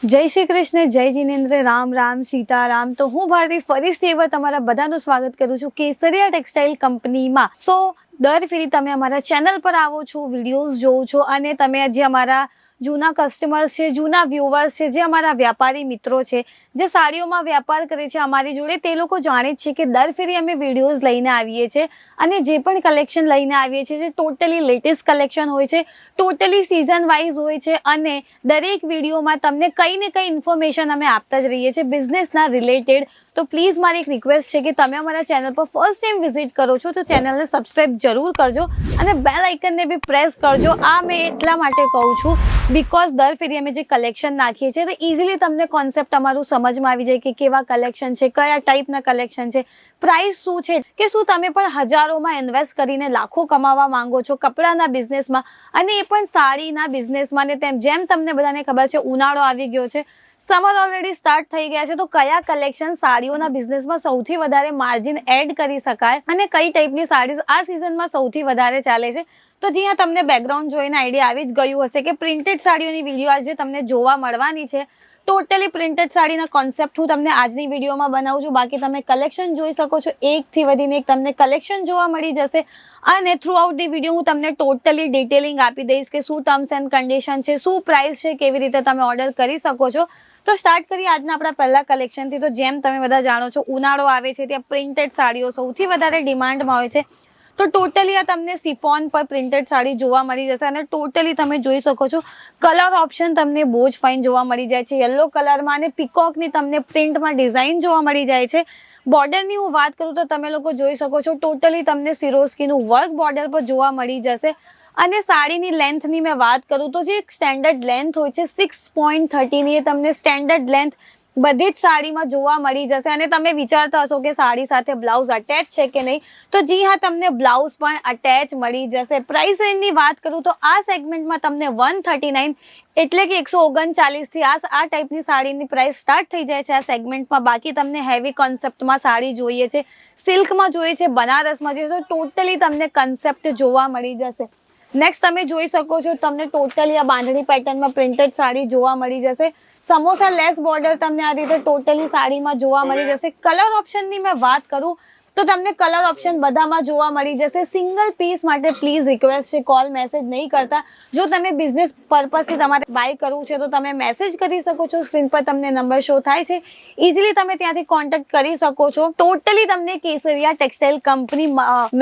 જય શ્રી કૃષ્ણ, જય જીનેન્દ્ર, રામ રામ, સીતારામ. તો હું ભારતી ફરીથી એકવાર તમારા બધાનું સ્વાગત કરું છું કેસરિયા ટેક્સટાઇલ કંપનીમાં. સો દર ફેરી તમે અમારા ચેનલ પર આવો છો, વિડીયોઝ જોવો છો અને તમે જે અમારા જૂના કસ્ટમર્સ છે, જૂના વ્યુઅર્સ છે, જે અમારા વ્યાપારી મિત્રો છે, જે સાડીઓમાં વ્યાપાર કરે છે અમારી જોડે, તે લોકો જાણે છે કે દર ફેરી અમે વિડીયોઝ લઈને આવીએ છીએ અને જે પણ કલેક્શન લઈને આવીએ છીએ, જે ટોટલી લેટેસ્ટ કલેક્શન હોય છે ટોટલી સિઝન વાઇઝ હોય છે અને દરેક વિડીયોમાં તમને કંઈ ને કંઈ ઇન્ફોર્મેશન અમે આપતા જ રહીએ છીએ બિઝનેસના રિલેટેડ તો પ્લીઝ મારી એક રિક્વેસ્ટ છે કે તમે અમારા ચેનલ પર ફર્સ્ટ ટાઈમ વિઝિટ કરો છો, તો ચેનલને સબસ્ક્રાઈબ જરૂર કરજો અને બેલ આઇકનને બી પ્રેસ કરજો. આ મેં એટલા માટે કહું છું બિકોઝ દર ફેરી અમે જે કલેક્શન નાખીએ છીએ, તો ઇઝીલી તમને કોન્સેપ્ટ તમારું સમજમાં આવી જાય કે કેવા કલેક્શન છે, કયા ટાઈપના કલેક્શન છે પ્રાઇસ શું છે, કે શું તમે પણ હજારોમાં ઇન્વેસ્ટ કરીને લાખો કમાવા માંગો છો કપડાના બિઝનેસમાં અને એ પણ સાડીના બિઝનેસમાં ને તેમ જેમ તમને બધાને ખબર છે, ઉનાળો આવી ગયો છે સમર ઓલરેડી સ્ટાર્ટ થઈ ગયા છે, તો કયા કલેક્શન સાડીઓના બિઝનેસમાં સૌથી વધારે માર્જિન એડ કરી શકાય અને કઈ ટાઈપની સાડીઝ આ સિઝનમાં સૌથી વધારે ચાલે છે તો જી હા, તમને બેકગ્રાઉન્ડ જોઈને આઈડિયા આવી જ ગયું હશે કે પ્રિન્ટેડ સાડીઓની વીડિયો આજે તમને જોવા મળવાની છે. ટોટલી પ્રિન્ટેડ સાડીના કોન્સેપ્ટ હું તમને આજની વિડીયોમાં બનાવું છું. બાકી તમે કલેક્શન જોઈ શકો છો. એકથી વધીને એક તમને કલેક્શન જોવા મળી જશે. અને થ્રુ આઉટ ધી વીડિયો હું તમને ટોટલી ડિટેલિંગ આપી દઈશ કે શું ટર્મ્સ એન્ડ કન્ડિશન છે, શું પ્રાઇસ છે, કેવી રીતે તમે ઓર્ડર કરી શકો છો. તો સ્ટાર્ટ કરીએ આજના આપણા પહેલા કલેક્શનથી તો જેમ તમે બધા જાણો છો, ઉનાળો આવે છે, ત્યાં પ્રિન્ટેડ સાડીઓ સૌથી વધારે ડિમાન્ડમાં હોય છે. તો ટોટલી આ તમને સિફોન પર પ્રિન્ટેડ સાડી જોવા મળી જશે અને ટોટલી તમે જોઈ શકો છો. કલર ઓપ્શન તમને બહુ જ ફાઇન જોવા મળી જાય છે. યલો કલરમાં અને પીકોકની તમને પ્રિન્ટમાં ડિઝાઇન જોવા મળી જાય છે. બોર્ડરની હું વાત કરું તો તમે લોકો જોઈ શકો છો ટોટલી તમને સિરોસ્કીનું વર્ક બોર્ડર પર જોવા મળી જશે. અને સાડીની લેન્થની મેં વાત કરું તો જે સ્ટેન્ડર્ડ લેન્થ હોય છે સિક્સ પોઈન્ટ થર્ટીની એ તમને સ્ટેન્ડર્ડ લેન્થ બધી જ સાડીમાં જોવા મળી જશે અને તમે વિચારતા હશો કે સાડી સાથે બ્લાઉઝ અટેચ છે કે નહીં? તો જી હા, તમને બ્લાઉઝ પણ અટેચ મળી જશે. પ્રાઇસ રેન્જની વાત કરું તો આ સેગમેન્ટમાં તમને વન થર્ટી નાઇન એટલે કે એકસો ઓગણચાલીસથી આ આ ટાઈપની સાડીની પ્રાઇસ સ્ટાર્ટ થઈ જાય છે આ સેગમેન્ટમાં બાકી તમને હેવી કોન્સેપ્ટમાં સાડી જોઈએ છે. સિલ્કમાં જોઈએ છે, બનારસમાં જોઈએ છે. ટોટલી તમને કન્સેપ્ટ જોવા મળી જશે. નેક્સ્ટ તમે જોઈ શકો છો તમને ટોટલી આ બાંધણી પેટર્નમાં પ્રિન્ટેડ સાડી જોવા મળી જશે. સમોસા લેસ બોર્ડર તમને આ રીતે ટોટલી સાડીમાં જોવા મળી જશે. કલર ઓપ્શનની મેં વાત કરું. તો તમને કલર ઓપ્શન બધામાં જોવા મળી જશે. સિંગલ પીસ માટે પ્લીઝ રિક્વેસ્ટ છે. કોલ મેસેજ નહીં કરતા. જો તમે બિઝનેસ પર્પઝથી તમારે બાય કરવું છે, તો તમે મેસેજ કરી શકો છો. સ્ક્રીન પર તમને નંબર શો થાય છે. ઇઝીલી તમે ત્યાંથી કોન્ટેક્ટ કરી શકો છો. ટોટલી તમને કેસરિયા ટેક્સટાઇલ કંપની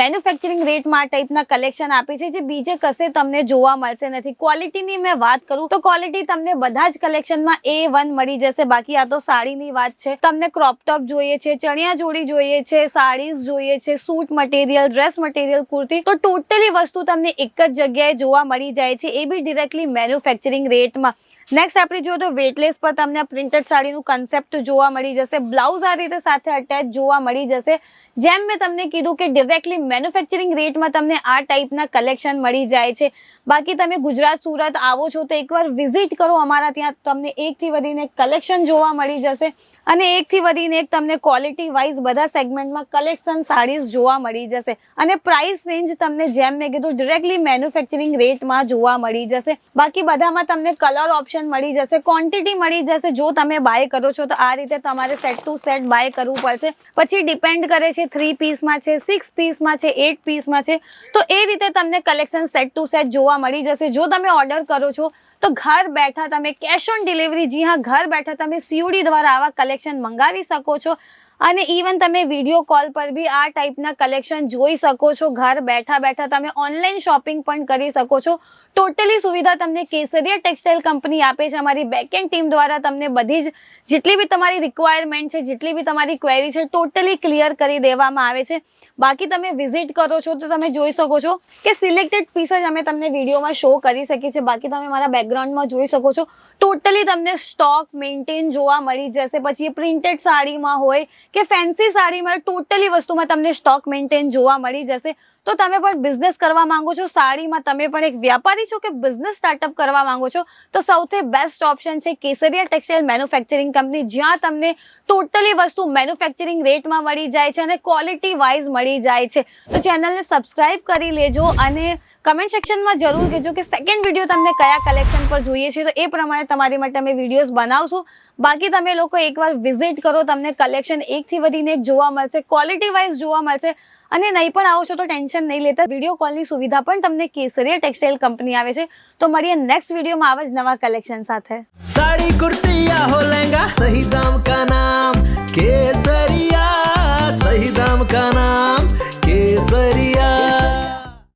મેન્યુફેક્ચરિંગ રેટમાં ટાઈપના કલેક્શન આપે છે, જે બીજે કશે તમને જોવા મળશે નથી. ક્વોલિટીની મેં વાત કરું, તો ક્વોલિટી તમને બધા જ કલેક્શનમાં એ વન મળી જશે. બાકી આ તો સાડીની વાત છે. તમને ક્રોપટોપ જોઈએ છે, ચણિયા જોડી જોઈએ છે, સાડી સાડીઝ જોઈએ છે suit material dress material kurti, તો ટોટલી વસ્તુ તમને એક જ જગ્યાએ જોવા મળી જાય છે, એ બી ડિરેક્ટલી મેન્યુફેક્ચરિંગ રેટમાં નેક્સ્ટ આપણે જો તો વેટલેસ પર તમને પ્રિન્ટેડ સાડીનું કન્સેપ્ટ જોવા મળી જશે. બ્લાઉઝ આ રીતે સાથે અટેચ જોવા મળી જશે. જેમ મેં તમને કીધું કે ડિરેક્ટલી મેન્યુફેક્ચરિંગ રેટમાં તમને આ ટાઈપના કલેક્શન મળી જાય છે. બાકી તમે ગુજરાત, સુરત આવો છો તો એકવાર વિઝિટ કરો અમારા ત્યાં. તમને એકથી વધીને કલેક્શન જોવા મળી જશે. અને એકથી વધીને એક તમને ક્વોલિટી વાઇઝ બધા સેગમેન્ટમાં કલેક્શન સાડીઝ જોવા મળી જશે. અને પ્રાઇસ રેન્જ તમને જેમ મેં કીધું ડિરેક્ટલી મેન્યુફેક્ચરિંગ રેટમાં જોવા મળી જશે. બાકી બધામાં તમને કલર ઓપ્શન મળી જશે ક્વોન્ટિટી મળી જશે. જો તમે બાય કરો છો, તો આ રીતે તમારે સેટ ટુ સેટ બાય કરવું પડશે. પછી ડિપેન્ડ કરે છે થ્રી પીસમાં છે સિક્સ પીસમાં છે એટ પીસમાં છે. તો એ રીતે તમને કલેક્શન સેટ ટુ સેટ જોવા મળી જશે. જો તમે ઓર્ડર કરો છો, તો ઘર બેઠા તમે કેશ ઓન ડિલિવરી જી હા, ઘર બેઠા તમે સીઓડી દ્વારા આવા કલેક્શન મંગાવી શકો છો. અને ઇવન તમે વીડિયો કોલ પર બી આ ટાઈપના કલેક્શન જોઈ શકો છો. ઘર બેઠા બેઠા તમે ઓનલાઈન શોપિંગ પણ કરી શકો છો. ટોટલી સુવિધા તમને કેસરિયા ટેક્સટાઇલ કંપની આપે છે. અમારી બેકએન્ડ ટીમ દ્વારા તમને બધી જ જેટલી બી તમારી રિક્વાયરમેન્ટ છે, જેટલી બી તમારી ક્વેરી છે ટોટલી ક્લિયર કરી દેવામાં આવે છે. બાકી તમે વિઝિટ કરો છો તો તમે જોઈ શકો છો કે સિલેક્ટેડ પીસ જ અમે તમને વિડીયોમાં શો કરી શકીએ છીએ. બાકી તમે મારા બેકગ્રાઉન્ડમાં જોઈ શકો છો. ટોટલી તમને સ્ટોક મેન્ટેન જોવા મળી જશે. પછી એ પ્રિન્ટેડ સાડીમાં હોય કે ફેન્સી સાડીમાં ટોટલી વસ્તુમાં તમને સ્ટોક મેન્ટેન જોવા મળી જશે. તો તમે પણ બિઝનેસ કરવા માંગો છો, સાડીમાં તમે પણ એક વ્યાપારી છો કે બિઝનેસ સ્ટાર્ટઅપ કરવા માંગો છો, તો સૌથી બેસ્ટ ઓપ્શન છે કેસરિયા ટેક્સટાઇલ મેન્યુફેક્ચરિંગ કંપની જ્યાં તમને ટોટલી વસ્તુ મેન્યુફેક્ચરિંગ રેટમાં મળી જાય છે અને ક્વોલિટી વાઇઝ મળી જાય છે. તો ચેનલને સબસ્ક્રાઇબ કરી લેજો અને કમેન્ટ સેક્શનમાં જરૂર કહેજો કે સેકન્ડ વીડિયો તમને કયા કલેક્શન પર જોઈએ છે તો એ પ્રમાણે તમારી માટે અમે વિડીયોઝ બનાવશું. બાકી તમે લોકો એકવાર વિઝિટ કરો, તમને કલેક્શન એકથી વધીને એક જોવા મળશે ક્વોલિટી વાઇઝ જોવા મળશે. અને નહીં પણ આવશો તો ટેન્શન નહીં લેતા. વીડિયો કોલની સુવિધા પણ તમને કેસરીયા ટેક્સટાઇલ કંપની આવે છે. તો મળીએ નેક્સ્ટ વિડીયોમાં આવા જ નવા કલેક્શન સાથે. સાડી કુર્તી હો લહેંગા સહી દામ કા નામ, કેસરિયા સહી દામ કા નામ, કેસરિયા.